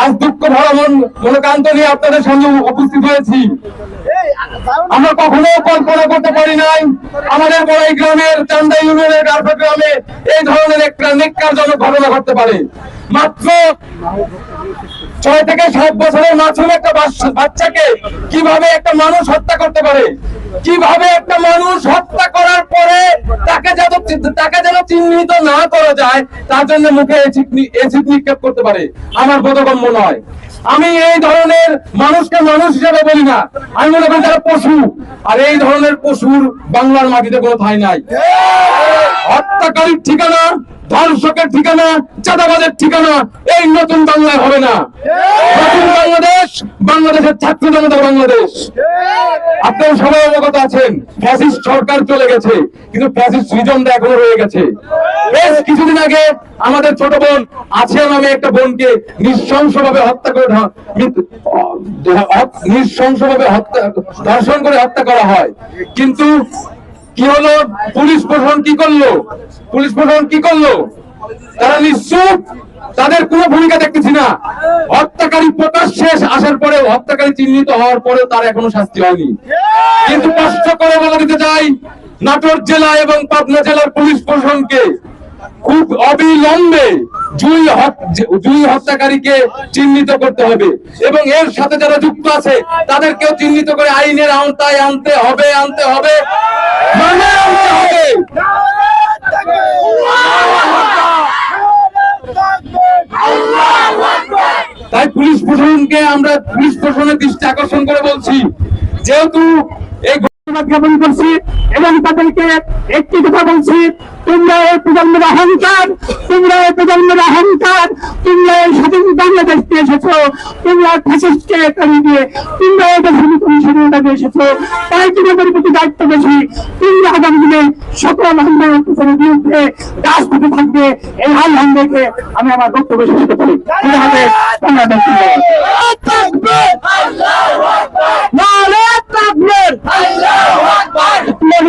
আজ দুঃখ ভরা মন মনোকান্ত নিয়ে আপনাদের সঙ্গে উপস্থিত হয়েছি। আমরা কখনো কল্পনা করতে পারি নাই, আমাদের বড়াই গ্রামের চান্দা ইউনিয়নের গার্ফা গ্রামে এই ধরনের একটা নিকারজনক ঘটনা ঘটতে পারে। মাত্র ছয় থেকে সাত বছরের মাসুম একটা বাচ্চা- বাচ্চাকে কীভাবে একটা মানুষ হত্যা করতে পারে? কীভাবে একটা মানুষ হত্যা চিহ্নিত না করা যায়, তার জন্য মুখে এসিড নিক্ষেপ করতে পারে। আমার বোধগম্য নয়। আমি এই ধরনের মানুষকে মানুষ হিসেবে বলি না। আমি মনে করি তারা পশু, আর এই ধরনের পশুর বাংলার মাটিতে কোনো ঠাঁই নাই। হত্যাকারীর ঠিকানা, ধর্ষকের ঠিকানা, চাঁদাবাজের ঠিকানা, এই নতুন বাংলায় হবে না। নতুন বাংলাদেশ বাংলাদেশের ছাত্র জনতা বাংলাদেশ। আপনারা সবাই অবগত আছেন, ফ্যাসিস্ট সরকার চলে গেছে, কিন্তু ফ্যাসিস্ট রিজনটা এখনও রয়ে গেছে। বেশ কিছুদিন আগে আমাদের ছোট বোন আছে নামে একটা বোনকে নৃশংসভাবে হত্যা করে নৃশংসভাবে হত্যা ধর্ষণ করে হত্যা করা হয়। কিন্তু কি হলো? পুলিশ প্রশাসন কি করল? পুলিশ প্রশাসন কি করল? তারা নিশ্চুপ, তাদের কোনো ভূমিকা দেখতেছি না। হত্যাকারী প্রকাশ শেষ আসার পরে হত্যাকারী চিহ্নিত হওয়ার পরেও তার এখনও শাস্তি হয়নি। কিন্তু কষ্ট করে বলে দিতে চাই নাটোর জেলা এবং পাবনা জেলার পুলিশ প্রশাসনকে। খুব অবিলম্বে জুই জুই হত্যাকারীকে চিহ্নিত করতে হবে এবং এর সাথে যারা যুক্ত আছে তাদেরকেও চিহ্নিত করে আইনের আওতায় আনতে হবে আনতে হবে। মানে তাই পুলিশ প্রশাসনকে আমরা পুলিশ প্রশাসনের দৃষ্টি আকর্ষণ করে বলছি, যেহেতু এই ঘটনা জ্ঞাপন করছি এবং তাদেরকে একটি কথা বলছি, তোমরা এই প্রজন্মের অহংকার, তোমরা এই প্রজন্মের অহংকার, তোমরা এই স্বাধীন বাংলাদেশ দিয়ে এসেছ, তোমরা ফ্যাসিস্টকে তাড়িয়ে দিয়ে তোমরা এই দেশের স্বাধীনতাকে এসেছ, তাই তোমাদের প্রতি দায়িত্ব বেশি, তোমরা আগামী দিনে সকল আন্দোলন পিছনে বিরুদ্ধে রাজপথে থাকবে, এই আহ্বান দেখে আমি আমার বক্তব্য শেষ করতে পারি বাংলাদেশ বাংলাদেশ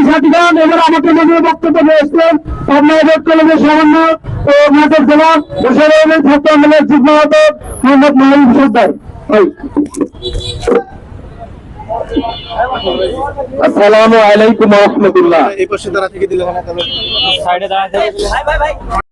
সাথীগণ এবার আমাকে নজরে বক্তব্য দিয়েছিলেন পাবনা কলেজের সামান্য ও নাটক জেলা মুসলিমের ছাত্র আন্দোলনের যুগ্ম আহ্বায়ক মোহাম্মদ মাহিম সর্দার আসসালামু আলাইকুম রহমতুল্লাহ এই পাশে থেকে দিলে সাইডে